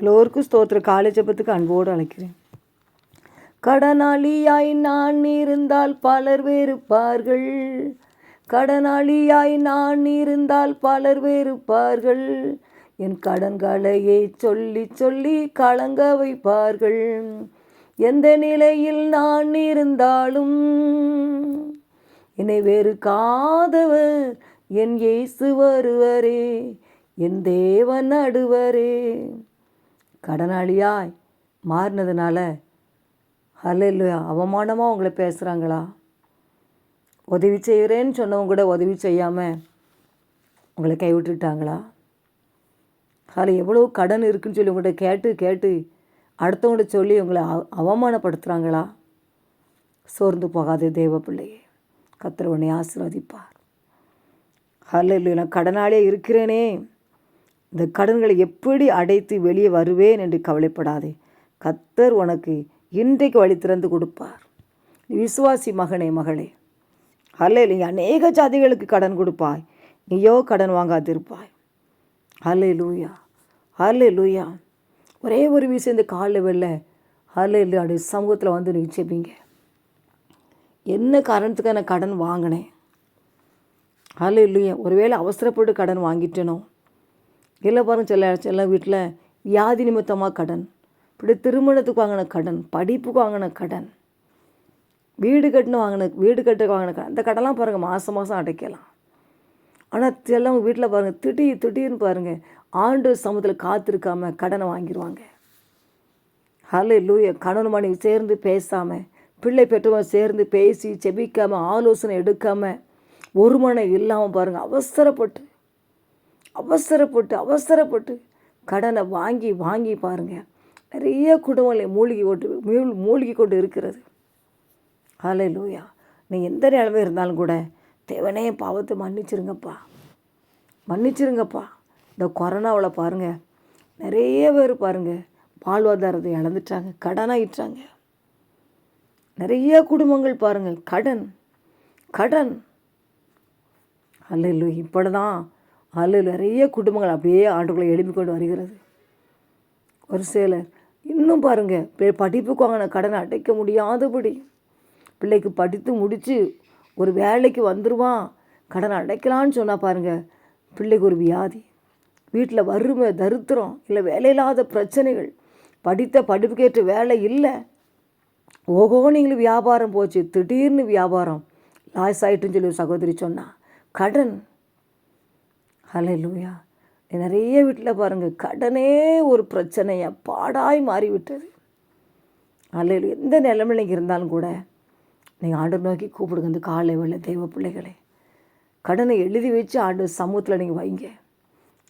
எல்லோருக்கும் ஸ்தோத்திர காலை ஜபத்துக்கு அன்போடு அழைக்கிறேன். கடனாளியாய் நான் இருந்தால் பலர் வேறுப்பார்கள். கடனாளியாய் நான் இருந்தால் பலர் வேறுப்பார்கள். என் கடன்களையே சொல்லி சொல்லி கலங்க வைப்பார்கள். எந்த நிலையில் நான் இருந்தாலும் என்னை வேறு காதவர் என் இயேசு வருவரே என் தேவன் நடுவரே. கடனாளியாய் மாறினதுனால ஹalleluya அவமானமாக உங்களை பேசுகிறாங்களா உதவி செய்கிறேன்னு சொன்னவங்க கூட உதவி செய்யாமல் உங்களை கைவிட்டுட்டாங்களா? அதில் எவ்வளோ கடன் இருக்குன்னு சொல்லி உங்கள்கிட்ட கேட்டு கேட்டு அடுத்தவங்கள்ட்ட சொல்லி உங்களை அவ அவமானப்படுத்துகிறாங்களா சோர்ந்து போகாது தேவ பிள்ளையே. கத்திரவனை ஆசீர்வதிப்பார். அல்ல இல்லை நான் கடனாலே இருக்கிறேனே. இந்த கடன்களை எப்படி அடைத்து வெளியே வருவேன் என்று கவலைப்படாதே. கத்தர் உனக்கு இன்றைக்கு வழி திறந்து கொடுப்பார். விசுவாசி மகனே மகளே. அல்ல நீ அநேக ஜாதிகளுக்கு கடன் கொடுப்பாய். நீயோ கடன் வாங்காதிருப்பாய். அல்லே லூயா அல்லே லூயா ஒரே ஒரு விஷயம் இந்த காலில் வெளில அல்லே இல்லையா அப்படி சமூகத்தில் வந்து நிச்சயப்பீங்க என்ன காரணத்துக்கு நான் கடன் வாங்கினேன்? அல்ல இல்லையா ஒருவேளை அவசரப்பட்டு கடன் வாங்கிட்டேனோ? இல்லை பாருங்க சில சில வீட்டில் வியாதி நிமித்தமாக கடன். இப்படி திருமணத்துக்கு வாங்கின கடன் படிப்புக்கு வாங்கின கடன் வீடு கட்டின வாங்கின வீடு கட்ட வாங்கின கடன் அந்த கடன்லாம் பாருங்கள் மாதம் மாதம் அடைக்கலாம். ஆனால் எல்லாம் வீட்டில் பாருங்கள் திடீர் திடீர்னு பாருங்கள் ஆண்டு சமூகத்தில் காத்திருக்காமல் கடனை வாங்கிடுவாங்க ஹலோ லூய கணவன் மனைவி சேர்ந்து பேசாமல் பிள்ளை பெற்றவங்க சேர்ந்து பேசி செபிக்காமல் ஆலோசனை எடுக்காமல் ஒரு மனை இல்லாமல் பாருங்கள் அவசரப்பட்டு அவசரப்பட்டு அவசரப்பட்டு கடனை வாங்கி வாங்கி பாருங்கள் நிறைய குடும்பங்களை மூழ்கி கொண்டு மூழ்கி கொண்டு இருக்கிறது. ஹலே லூயா நீ எந்த நிலமை இருந்தாலும் கூட தேவனே பாவத்தை மன்னிச்சிருங்கப்பா. மன்னிச்சிருங்கப்பா. இந்த கொரோனாவில் பாருங்கள் நிறைய பேர் பாருங்கள் வாழ்வாதாரத்தை இழந்துட்டாங்க கடனாயிட்டாங்க. நிறைய குடும்பங்கள் பாருங்கள் கடன் கடன். அல்ல இப்படி தான் அல்லது நிறைய குடும்பங்கள் அப்படியே ஆண்டுகளை எழுப்பி கொண்டு வருகிறது. ஒரு சிலர் இன்னும் பாருங்கள் படிப்புக்கு வாங்கின கடனை அடைக்க முடியாதபடி பிள்ளைக்கு படித்து முடித்து ஒரு வேலைக்கு வந்துடுவான் கடனை அடைக்கலான்னு சொன்னால் பாருங்கள் பிள்ளைக்கு ஒரு வியாதி வீட்டில் வறுமை தரித்திரம் இல்லை வேலையில்லாத பிரச்சனைகள் படித்த படிப்புக்கேற்ற வேலை இல்லை. ஓகோ நீங்களும் வியாபாரம் போச்சு திடீர்னு வியாபாரம் லாஸ் ஆகிட்டுன்னு சொல்லி ஒரு சகோதரி சொன்னால் கடன் ஹலே லூயா நிறைய வீட்டில் பாருங்கள் கடனே ஒரு பிரச்சனையாக பாடாய் மாறிவிட்டது. அல்ல எந்த நிலைமையில நீங்கள் இருந்தாலும் கூட நீங்கள் ஆண்டு நோக்கி கூப்பிடுங்க இந்த காலை வேலை தெய்வ பிள்ளைகளே. கடனை எழுதி வச்சு ஆண்டு சமூகத்தில் நீங்கள் வைங்க.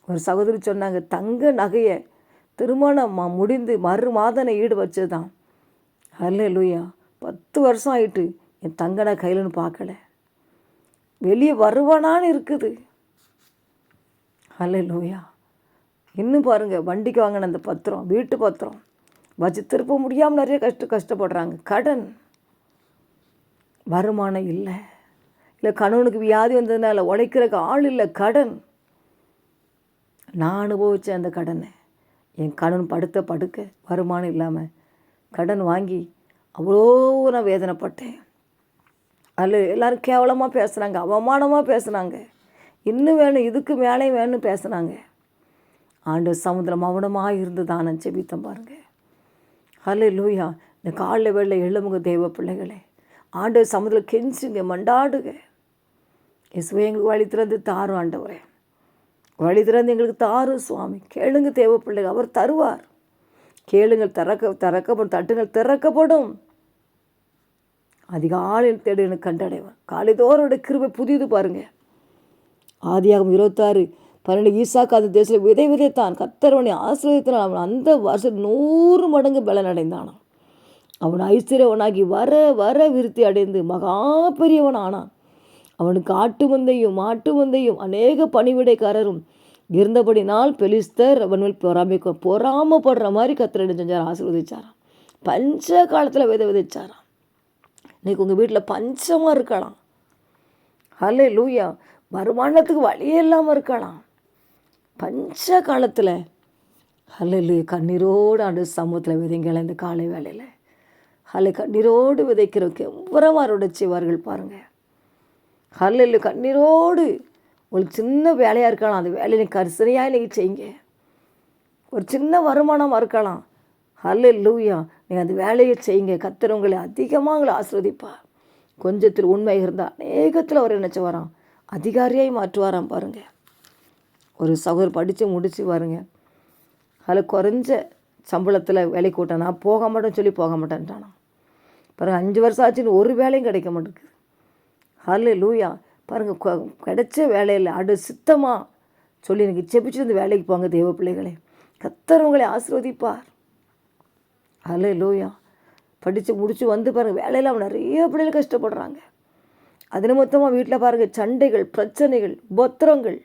ஒரு சகோதரி சொன்னாங்க தங்க நகையை திருமணம் ம- முடிந்து மறு மாதனை ஈடு வச்சது தான் அல்ல லூயா பத்து வருஷம் ஆயிட்டு என் தங்க நான் கையிலன்னு பார்க்கல. வெளியே வருவானான்னு இருக்குது. அல்ல லூயா இன்னும் பாருங்கள் வண்டிக்கு வாங்கின அந்த பத்திரம் வீட்டு பத்திரம். வச்சு திருப்ப முடியாமல் நிறைய கஷ்ட கஷ்டப்படுறாங்க. கடன். வருமானம் இல்லை. இல்லை கணவனுக்கு வியாதி வந்ததுனால உழைக்கிறக்கு ஆள் இல்லை கடன். நான் அனுபவித்தேன் அந்த கடனை என் கணவன் படுத்த படுக்க வருமானம் இல்லாமல் கடன் வாங்கி அவ்வளோ நான் வேதனைப்பட்டேன். அதில் எல்லோரும் கேவலமாக பேசுனாங்க அவமானமாக பேசுனாங்க இன்னும் வேணும் இதுக்கு மேலே வேணும்னு பேசுனாங்க ஆண்டு சமுதிரம் மௌனமாக இருந்து தானம் செபித்தம் பாருங்க. ஹலே லூயா இந்த காலில் வெள்ள எழுமுங்க தெய்வ பிள்ளைகளே. ஆண்டு சமுதிரம் கெஞ்சுங்க மண்டாடுங்க. இயேசுவே எங்களுக்கு வழி திறந்து தாரும் ஆண்டவரே. வழி திறந்து எங்களுக்கு தாரும் சுவாமி. கேளுங்க தேவ பிள்ளைகள் அவர் தருவார். கேளுங்கள் திறக்க திறக்கப்படும் தட்டுங்கள் திறக்கப்படும். அதிகாலையில் தேடி எனக்கு கண்டடைவார் காலைதோரோட கிருபை புதியது பாருங்கள் ஆதியாகம் இருபத்தாறு. பன்னெண்டு ஈசாக்கு அந்த தேசத்தில் விதை விதைத்தான். கத்தரவனை ஆசிரியத்தினால் அவன் அந்த வருஷம் நூறு மடங்கு பலன் அடைந்தானான் அவன் ஐஸ்வர்யவனாகி வர வர விருத்தி அடைந்து மகா பெரியவன் ஆனான் அவனுக்கு ஆட்டு மந்தையும் மாட்டு மந்தையும் அநேக பணிவிடைக்காரரும் இருந்தபடினால் பெலிஸ்தர் அவன் மேல் பொறாமை பொறாமப்படுற மாதிரி கத்திரடி செஞ்சார்? ஆசீர்வதிச்சாராம். பஞ்ச காலத்தில் விதை விதைச்சாராம். இன்னைக்கு உங்கள் வீட்டில் பஞ்சமாக இருக்கலாம். ஹலே லூயா வருமானத்துக்கு வழியே இல்லாமல் இருக்கலாம். பஞ்ச காலத்தில் ஹல்லேலூயா கண்ணீரோடு ஆண்டு சமூகத்தில் விதைங்கள இந்த காலை வேலையில் ஹல்லே கண்ணீரோடு விதைக்கிறவங்க எவ்வளவாரோட செய்வார்கள் பாருங்கள் ஹல்லேலு கண்ணீரோடு ஒரு சின்ன வேலையாக இருக்கலாம். அந்த வேலையை கரிசனையாக நீங்கள் செய்யுங்க. ஒரு சின்ன வருமானமாக இருக்கலாம். ஹல்லே லூயா நீங்கள் அந்த வேலையை செய்யுங்க. கத்துறவங்களை அதிகமாக உங்களை ஆஸ்ரதிப்பா கொஞ்சத்தில் உண்மை இருந்தால் அநேகத்தில் அவர் நினச்சி வரான் அதிகாரியாய் மாற்றுவாராம் பாருங்கள் ஒரு சகோதரர் படித்து முடித்து பாருங்க. அதில் குறைஞ்ச சம்பளத்தில் வேலைக்கு கூட்டம் நான் போக மாட்டேன்னு சொல்லி போக மாட்டேன்ட்டானா பாருங்க அஞ்சு வருஷம் ஆச்சுன்னு ஒரு வேலையும் கிடைக்க மாட்டேங்குது. ஹல்லே லூயா பாருங்கள் கிடைச்ச வேலையில் அடு சித்தமாக சொல்லி எனக்கு செபிச்சு இந்த வேலைக்கு போங்க தெய்வ பிள்ளைகளே. கத்தர் உங்களை ஆசீர்வதிப்பார். ஹலே லூயா படித்து முடித்து வந்து பாருங்கள் வேலையில் அவன் நிறைய பிள்ளைகள் கஷ்டப்படுறாங்க. அதில் மொத்தமாக வீட்டில் பாருங்கள் சண்டைகள் பிரச்சனைகள் பொத்திரங்கள்.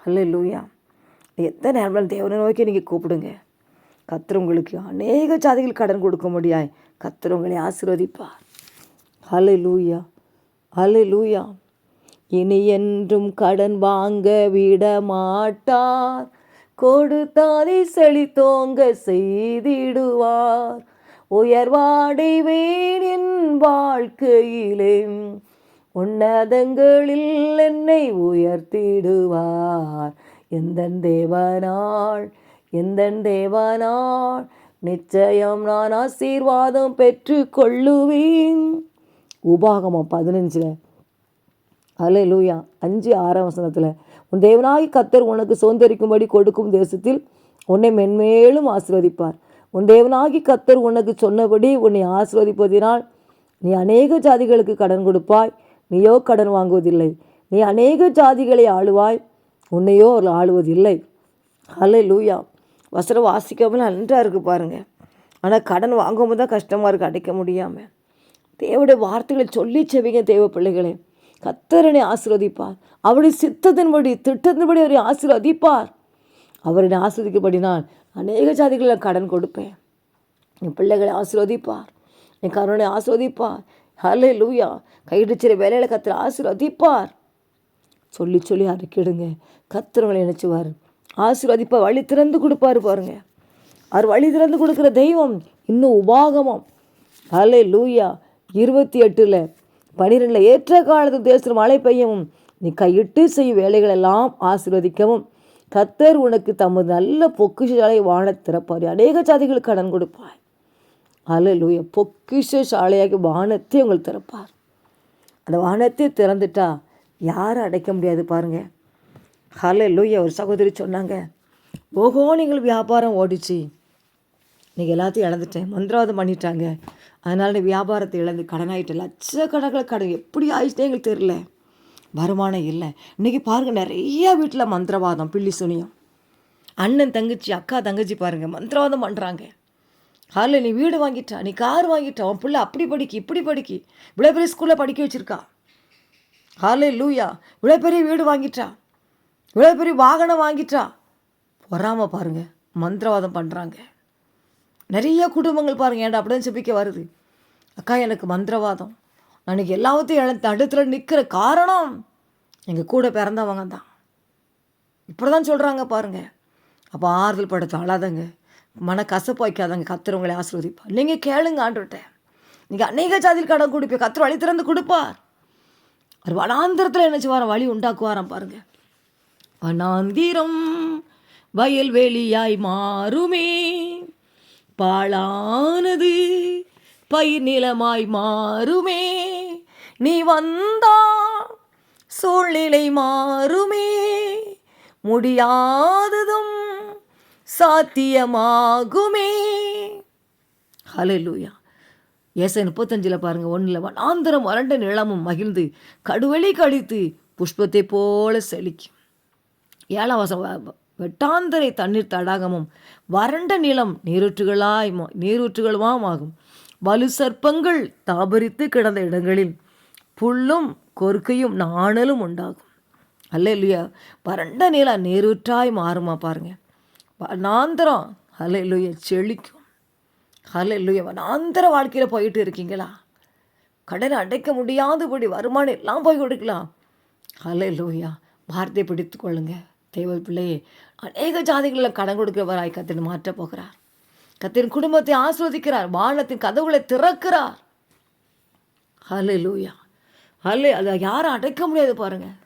அல்ல லூயா எத்தனை நேரம் தேவனை நோக்கி நீங்கள் கூப்பிடுங்க. கத்தர் உங்களுக்கு அநேக ஜாதிகள் கடன் கொடுக்க முடியாய் கத்தர் உங்களை ஆசீர்வதிப்பார். ஹலே லூயா அல்ல லூயா இனி என்றும் கடன் வாங்க விட மாட்டார். கொடுத்தாலே செழித்தோங்க செய்திடுவார். உயர்வாடைவேன் என் வாழ்க்கையிலே. உன்னதங்களில் என்னை உயர்த்திடுவார். எந்த தேவனாள் எந்த தேவனாள் நிச்சயம் நான் ஆசீர்வாதம் பெற்று கொள்ளுவேன். உபாகமம் பதினஞ்சில். அலே லூயா அஞ்சு ஆறாம் வசனத்தில். உன் தேவனாய் கத்தர் உனக்கு சுதந்திரிக்கும்படி கொடுக்கும் தேசத்தில் உன்னை மென்மேலும் ஆசிர்வதிப்பார். உன் தேவனாகி கத்தர் உனக்கு சொன்னபடி உன்னை ஆசிர்வதிப்பதினால் நீ அநேக ஜாதிகளுக்கு கடன் கொடுப்பாய். நீயோ கடன் வாங்குவதில்லை. நீ அநேக ஜாதிகளை ஆளுவாய். உன்னையோ அவர்கள் ஆளுவதில்லை. அல்ல லூயா வசரம் வாசிக்காமல் நன்றாக இருக்குது பாருங்கள் ஆனால் கடன் வாங்கும்போது தான் கஷ்டமாக இருக்குது அடைக்க முடியாமல் தேவடைய வார்த்தைகளை சொல்லி செவிங்க தேவ பிள்ளைகளே. கத்தரனை ஆசீர்வதிப்பார். அவருடைய சித்தத்தின்படி திட்டத்தின்படி அவரை ஆசீர்வதிப்பார். அவரை ஆசிரியப்படினால் அநேக ஜாதிகளை கடன் கொடுப்பேன். என் பிள்ளைகளை ஆசீர்வதிப்பார். என் கருணை ஆசிர்வதிப்பார். ஹலே லூயா கைடிச்சிற வேலையில் கத்திர ஆசீர்வதிப்பார். சொல்லி சொல்லி அறிக்கிடுங்க. கத்துறவங்களை நினச்சிவார். ஆசீர்வதிப்பார் வழி திறந்து கொடுப்பாரு பாருங்க. அவர் வழி திறந்து கொடுக்குற தெய்வம் இன்னும் உபாகமம். ஹலே லூயா இருபத்தி எட்டில் பனிரெண்டில் ஏற்ற காலத்து தேசத்தில் மழை பெய்யவும் நீ கையிட்டு செய்யும் வேலைகளெல்லாம் ஆசீர்வதிக்கவும். கத்தர் உனக்கு தமது நல்ல பொக்கிஷாலை வாழ திறப்பார். அநேக ஜாதிகளுக்கு கடன் கொடுப்பார். அல்லேலூயா பொக்கிஷ சாலையாகி வானத்தை உங்களுக்கு திறப்பார். அந்த வானத்தை திறந்துட்டா யாரும் அடைக்க முடியாது பாருங்க. ஹலலுய ஒரு சகோதரி சொன்னாங்க ஓஹோ நீங்கள் வியாபாரம் ஓடிச்சு. நீங்கள் எல்லாத்தையும் இழந்துட்டேன். மந்திரவாதம் பண்ணிட்டாங்க. அதனால் வியாபாரத்தை இழந்து கடனாயிட்ட. லட்சக்கணக்கில் கடன். எப்படி ஆயிடுச்சே எங்களுக்கு தெரில வருமானம் இல்லை. இன்றைக்கி பாருங்கள் நிறையா வீட்டில் மந்திரவாதம் பில்லி சுனியம். அண்ணன் தங்கச்சி அக்கா தங்கச்சி பாருங்கள் மந்திரவாதம் பண்ணுறாங்க ஹாலில் நீ வீடு வாங்கிட்டா நீ கார் வாங்கிட்டா உன் பிள்ளை அப்படி படிக்கி இப்படி படிக்கி. இவ்வளோ பெரிய ஸ்கூலில் படிக்க வச்சுருக்கா. காலையில் லூயா இவ்வளோ பெரிய வீடு வாங்கிட்டா. இவ்வளோ பெரிய வாகனம் வாங்கிட்டா. பொறாமல் பாருங்கள் மந்திரவாதம் பண்ணுறாங்க நிறைய குடும்பங்கள் பாருங்க ஏன்டா அப்படின்னு செபிக்க வருது. அக்கா எனக்கு மந்திரவாதம். அன்றைக்கி எல்லாத்தையும் இழந்த அடுத்துல நிற்கிற காரணம் எங்கள் கூட பிறந்தவங்க தான். இப்படி தான் சொல்கிறாங்க பாருங்கள் அப்போ ஆறுதல் படுத்த அழாதங்க. மன கசப்பு வைக்காதங்க. கத்துறவங்களை ஆசீர்வதிப்பார். நீங்கள் கேளுங்க ஆண்டுகிட்ட நீங்கள் அநேக ஜாதியில் கடன் கொடுப்பீங்க கத்துற வழி திறந்து கொடுப்பார். அவர் வனாந்திரத்தில் என்ன வாரம் வழி உண்டாக்குவாராம் பாருங்கள் வனாந்திரம் வயல்வெளியாய் மாறுமே. பாழானது பயிர் நிலமாய் மாறுமே. நீ வந்தா சூழ்நிலை மாறுமே. முடியாததும் சாத்தியமாகுமே. ஹலலூயா ஏசை முப்பத்தஞ்சில் பாருங்கள் ஒன்றில் வனாந்திரம் வறண்ட நிலமும் மகிழ்ந்து கடுவெளி கழித்து புஷ்பத்தை போல செழிக்கும். ஏழாம் வாசம் வெட்டாந்தரை தண்ணீர் தடாகமும் வறண்ட நிலம் நீரூற்றுகளாய் நீரூற்றுகளுமாகும் ஆகும் வலு சர்ப்பங்கள் தாபரித்து கிடந்த இடங்களில் புல்லும் கொறுக்கையும் நாணலும் உண்டாகும். அல்ல இல்லையா வறண்ட நிலம் நேருற்றாய் மாறுமா பாருங்க. வனாந்தரம். அல்ல இல்லையா செழிக்கும். அல்ல இல்லையா வனாந்திர வாழ்க்கையில் போயிட்டு இருக்கீங்களா? கடனை அடைக்க முடியாதபடி வருமானம் எல்லாம் போய் கொடுக்கலாம் அல்ல இல்லையா வார்த்தை பிடித்து கொள்ளுங்க. தேவ பிள்ளையே அநேக ஜாதிகளில் கடன் கொடுக்கிறவராய் கத்தின் மாற்றப் போகிறார். கத்தின் குடும்பத்தை ஆஸ்வதிக்கிறார். வானத்தின் கதவுகளை திறக்கிறார். ஹலோ லூயா அல்ல அதை யாரும் அடைக்க முடியாது பாருங்கள்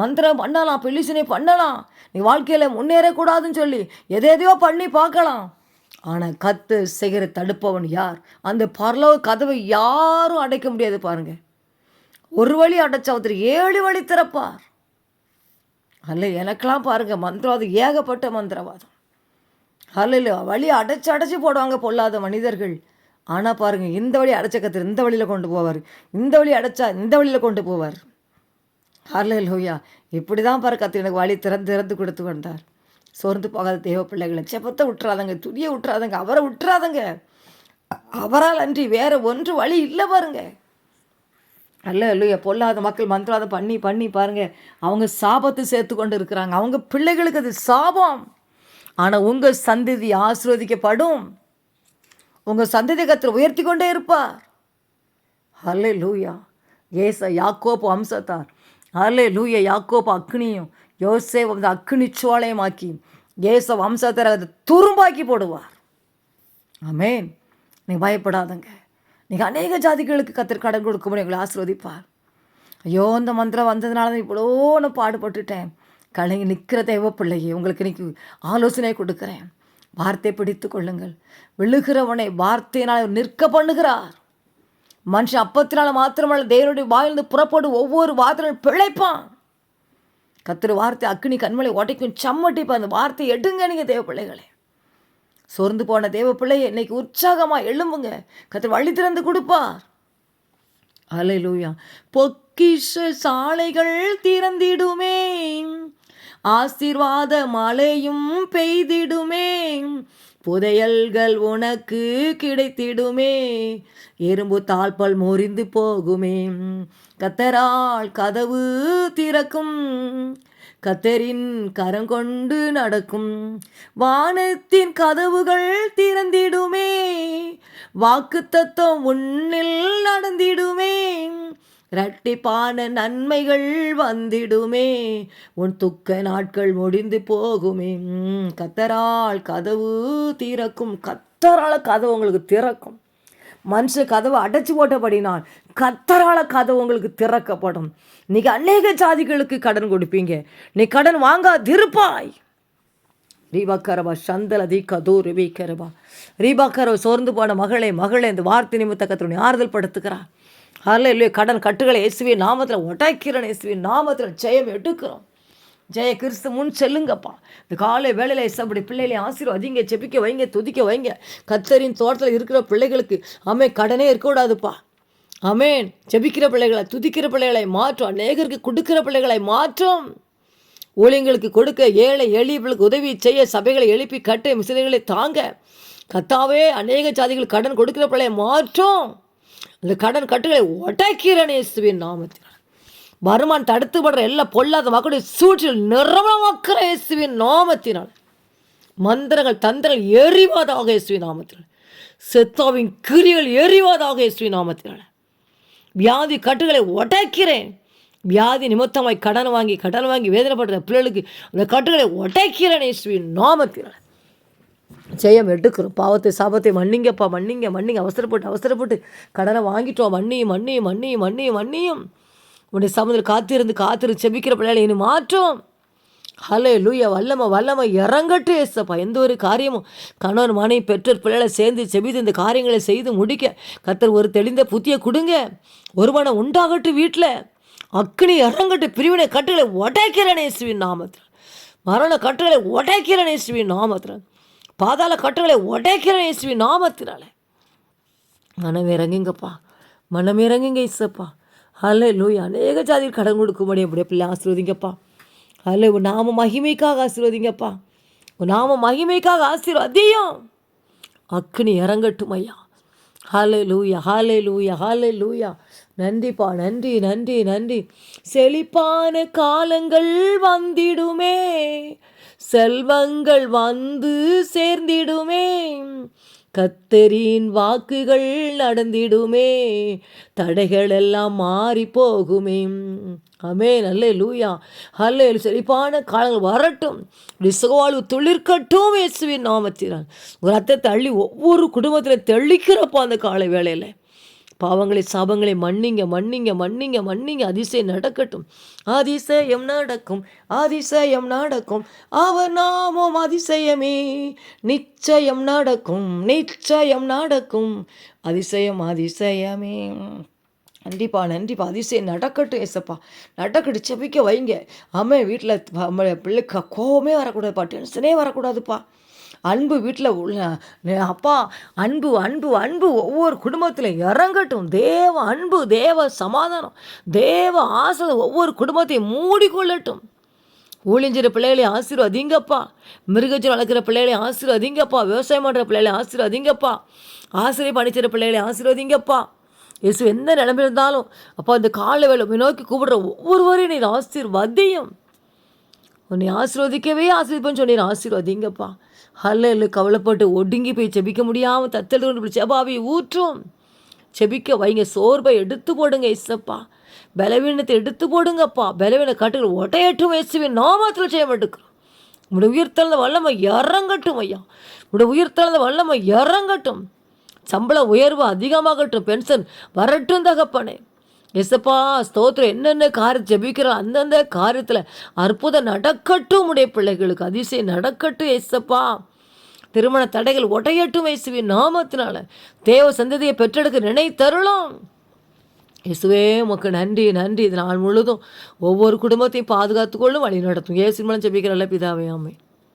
மந்திரம் பண்ணலாம் பெல்லிசனை பண்ணலாம். நீ வாழ்க்கையில் முன்னேறக்கூடாதுன்னு சொல்லி எதை எதையோ பண்ணி பார்க்கலாம். ஆனால் கத்து செய்கிற தடுப்பவன் யார்? அந்த பரலோ கதவை யாரும் அடைக்க முடியாது பாருங்கள் ஒரு வழி அடைச்சா ஒருத்தர் ஏழு வழி திறப்பார். அல்ல எனக்கெல்லாம் பாருங்கள் மந்திரவாதம் ஏகப்பட்ட மந்திரவாதம். அல்ல வழி அடைச்சு அடைச்சி போடுவாங்க பொல்லாத மனிதர்கள். ஆனால் பாருங்க இந்த வழி அடைச்ச கத்தர் இந்த வழியில் கொண்டு போவார். இந்த வழி அடைச்சா இந்த வழியில் கொண்டு போவார். ஹர்லே லோயா இப்படி தான் பாரு கத்து எனக்கு வழி திறந்து திறந்து கொடுத்து வந்தார். சோர்ந்து போகாத தேவ பிள்ளைகளை. செப்பத்தை விட்டுறாதங்க துணியை விட்டுறாதங்க அவரை விட்டுறாதங்க. அவரால் அன்றி வேற ஒன்று வழி இல்லை பாருங்க. அல்ல இல்லையா பொல்லாத மக்கள் மந்திரவாதம் பண்ணி பண்ணி பாருங்க. அவங்க சாபத்தை சேர்த்து கொண்டு இருக்கிறாங்க. அவங்க பிள்ளைகளுக்கு அது சாபம். ஆனால் உங்கள் சந்ததி ஆசிர்வதிக்கப்படும். உங்கள் சந்ததிகத்தில் உயர்த்தி கொண்டே இருப்பார். ஹலே லூயா ஏச யாக்கோப்பு அம்சத்தார் ஹலே லூயா யாக்கோப்பு அக்னியும் யோசே வந்து அக்னி சோலையமாக்கி ஏச வம்சத்தார் அதை துரும்பாக்கி போடுவார். அமேன் நீ பயப்படாதங்க. நீங்கள் அநேக ஜாதிகளுக்கு கத்திர கடன் கொடுக்க முடியும் உங்களை ஆசீர்வதிப்பார். ஐயோ இந்த மந்திரம் வந்ததுனால தான் இவ்வளோ நான் பாடுபட்டுட்டேன். கலைஞர் நிற்கிற தெய்வ பிள்ளையே உங்களுக்கு இன்னைக்கு ஆலோசனை கொடுக்குறேன். வார்த்தை பிடித்து கொள்ளுங்கள். விழுகிறவனை வார்த்தையினால் நிற்க பண்ணுகிறார். மனுஷன் அப்பத்தினால மாத்திரமல்ல தேவனுடைய வாயிலிருந்து புறப்படும் ஒவ்வொரு வார்த்தையும் பிழைப்பான். கத்திர வார்த்தை அக்னி கண்மலை உடைக்கும் சம்மட்டிப்பா அந்த வார்த்தை எடுங்க நீங்கள் தேவ பிள்ளைகளே. சோர்ந்து போன தேவ பிள்ளையை இன்னைக்கு உற்சாகமாக எழும்புங்க. கத்திர வழி திறந்து கொடுப்பார். அலை லூயா பொக்கிஷ சாலைகள் திறந்திடுமே. ஆசீர்வாத மழையும் பெய்திடுமே. புதையல்கள் உனக்கு கிடைத்திடுமே. எறும்பு தாழ்பால் முறிந்து போகுமே. கத்தரால் கதவு திறக்கும். கத்தரின் கரங்கொண்டு நடக்கும். வானத்தின் கதவுகள் திறந்திடுமே. வாக்கு தத்துவம் உன்னில் நடந்திடுமே. இரட்டிப்பான நன்மைகள் வந்திடுமே. உன் துக்க நாட்கள் முடிந்து போகுமே. கத்தரால் கதவு திறக்கும். கத்தரால் கதவு உங்களுக்கு திறக்கும். மனுஷ கதவை அடைச்சி போட்டபடினால் கத்தரால கதவு உங்களுக்கு திறக்கப்படும். இன்னைக்கு அநேக ஜாதிகளுக்கு கடன் கொடுப்பீங்க. நீ கடன் வாங்காதிருப்பாய். ரீபாக்கரவா சந்தல கதூ தூ ரீபாக்கரவா. சோர்ந்து போன மகளே மகளே இந்த வார்த்தை நிமித்த கத்தனை ஆறுதல் படுத்துக்கிறார் அதில் இல்லையோ கடன் கட்டுகளை இயேசுவி நாமத்தில் ஒட்டாக்கிறேன் இயேசுவி நாமத்தில் ஜெயம் எடுக்கிறோம். ஜெய கிறிஸ்து முன் செல்லுங்கப்பா. இந்த காலை வேலையில் அப்படி பிள்ளைகளை ஆசீர்வாதிங்க செபிக்க வைங்க துதிக்க வைங்க. கத்தரின் தோட்டத்தில் இருக்கிற பிள்ளைகளுக்கு அமே கடனே இருக்கக்கூடாதுப்பா. அமேன் ஜெபிக்கிற பிள்ளைகளை துதிக்கிற பிள்ளைகளை மாற்றும். அநேகருக்கு கொடுக்கிற பிள்ளைகளை மாற்றும். ஊழியங்களுக்கு கொடுக்க ஏழை எளியவர்களுக்கு உதவி செய்ய சபைகளை எழுப்பி கட்ட மிசிலைகளை தாங்க. கத்தாவே அநேக ஜாதிகள் கடன் கொடுக்கிற பிள்ளையை மாற்றும். இந்த கடன் கட்டுகளை ஒட்டக்கிறேன் இயேசுவின் நாமத்தினால் வருமான் தடுத்துப்படுற எல்லா பொல்லாத மக்களுடைய சூழ்ச்சியில் நிறமமாக்கிற இயேசுவின் நாமத்தினால். மந்திரங்கள் தந்திரங்கள் எரிவாதாக இயேசுவின் நாமத்தினால் செத்தாவின் கிரிகள் எரிவாதாக இயேசுவின் நாமத்தினால் வியாதி கட்டுகளை உடைக்கிறேன். வியாதி நிமித்தமாய் கடன் வாங்கி கடன் வாங்கி வேதனைப்படுற பிள்ளைகளுக்கு அந்த கட்டுகளை உடைக்கிறேன் இயேசுவின் நாமத்தினால் ஜெயம் எடுக்கிறோம் பாவத்தை சாபத்தை மன்னிங்கப்பா மன்னிங்க மன்னிங்க. அவசரப்பட்டு அவசரப்பட்டு. கடனை வாங்கிட்டோம். மன்னியும் மன்னியும் மன்னியும் மன்னியும் மன்னியும். உன்னுடைய சமுதிரம் காத்திருந்து காத்திருந்து செபிக்கிற பிள்ளைகளை இனி மாற்றோம். ஹலே லூய வல்லம வல்லம இறங்கட்டு ஏசப்பா. எந்த ஒரு காரியமும் கணவன் மனைவி பெற்றோர் பிள்ளைகளை சேர்ந்து செபித்து இந்த காரியங்களை செய்து முடிக்க கத்தர் ஒரு தெளிந்த புத்தியை கொடுங்க. ஒருவனை உண்டாகட்டு வீட்டில். அக்னி இறங்கட்டு பிரிவினை கட்டுகளை உடைக்கிறேன் இயேசுவின் நாமத்தில். மரண கட்டுகளை உடைக்கிறேன் இயேசுவின் நாமத்தில். பாதாள கட்டுகளை உடைக்கிறேன் இயேசுவி நாமத்தினால. மனம் இறங்குங்கப்பா மனம் இறங்குங்க இசப்பா ஹலே லூய் அநேக ஜாதியில் கடன் கொடுக்கும்படி அப்படியே பிள்ளை ஆசீர்வதிங்கப்பா. அல்ல உன் நாம மகிமைக்காக ஆசீர்வதிங்கப்பா. உன் நாம மகிமைக்காக ஆசீர்வதியும். அக்னி இறங்கட்டும் ஐயா. ஹாலே லூயா ஹாலே லூயா ஹாலே லூயா நன்றிப்பா. நன்றி நன்றி நன்றி. செழிப்பான காலங்கள் வந்திடுமே. செல்வங்கள் வந்து சேர்ந்திடுமே. கத்தரின் வாக்குகள் நடந்திடுமே. தடைகள் எல்லாம் மாறி போகுமே அமே நல்ல லூயா அல்ல செழிப்பான காலங்கள் வரட்டும். விசுவாழ்வு துளிர்க்கட்டும் இயேசுவின் நாமத்தினால். ஒரு அத்தை தள்ளி ஒவ்வொரு குடும்பத்தில் தெளிக்கிறப்போ அந்த காலை வேளையில். பாவங்களை சாபங்களை மன்னிங்க மன்னிங்க மன்னிங்க மன்னிங்க. அதிசயம் நடக்கட்டும். அதிசயம் நடக்கும். அதிசயம் நடக்கும். அவர் நாமும் அதிசயமே. நிச்சயம் நடக்கும். நிச்சயம் நடக்கும். அதிசயம் அதிசயமே. நன்றிப்பா நன்றிப்பா. அதிசயம் நடக்கட்டும் ஏசப்பா. நடக்கட்டும். செபிக்க வைங்க. அம்மா வீட்டில் பிள்ளைக்கு கோவமே வரக்கூடாதுப்பா. டென்ஷனே வரக்கூடாதுப்பா. அன்பு வீட்டில் உள்ள அப்பா அன்பு அன்பு அன்பு ஒவ்வொரு குடும்பத்தில் இறங்கட்டும். தேவ அன்பு தேவ சமாதானம் தேவ ஆசை ஒவ்வொரு குடும்பத்தையும் மூடிக்கொள்ளட்டும். ஊழிஞ்சிற பிள்ளைகளை ஆசீர்வதிங்கப்பா. மிருகஜன் வளர்க்குற பிள்ளைகளை ஆசீர்வதிங்கப்பா. விவசாயம் பண்ணுற பிள்ளைகளை ஆசீர்வதிங்கப்பா. ஆசிரியர் படிச்சிற பிள்ளைகளை ஆசீர்வதிங்கப்பா. இயேசு எந்த நிலைமை இருந்தாலும் அப்பா இந்த கால வேலை நோக்கி கூப்பிடுற ஒவ்வொருவரையும் நீ ஆசீர்வதியும். உன்னை ஆசீர்வதிக்கவே ஆசீர்வதிப்பேன்னு சொன்னீர் ஆசீர்வதிங்கப்பா. ஹல்ல கவலைப்பட்டு ஒடுங்கி போய் செபிக்க முடியாமல் தத்தெடுத்து கொண்டு போய் செபாவை ஊற்றும். செபிக்க வைங்க சோர்வை எடுத்து போடுங்க இசப்பா பலவீனத்தை எடுத்து போடுங்கப்பா. பலவீன காட்டுகள் ஒட்டையற்றும் இயேசுவின் நாமத்தில் செய்ய மாட்டேங்கிறோம் உடைய உயிர்த்தளந்த வல்லமை இறங்கட்டும் ஐயா. உடைய உயிர்த்தளந்த வல்லமை இறங்கட்டும். சம்பள உயர்வு அதிகமாகட்டும் பென்ஷன் வரட்டும் தகப்பனே. எசப்பா ஸ்தோத்திரம். என்னென்ன காரியம் ஜபிக்கிறோம்? அந்தந்த காரியத்தில் அற்புதம் நடக்கட்டும் உடைய பிள்ளைகளுக்கு. அதிசயம் நடக்கட்டும் எசப்பா திருமண தடைகள் உடையட்டும் இயேசுவின் நாமத்தினால. தேவ சந்ததியை பெற்றெடுக்க நினைத்தருளும். இயேசுவே உமக்கு நன்றி நன்றி. இது நாள் முழுதும் ஒவ்வொரு குடும்பத்தையும் பாதுகாத்துக்கொள்ளும் வழி நடத்தும். இயேசு மூலம் ஜபிக்கிறல்ல பிதாவே ஆமை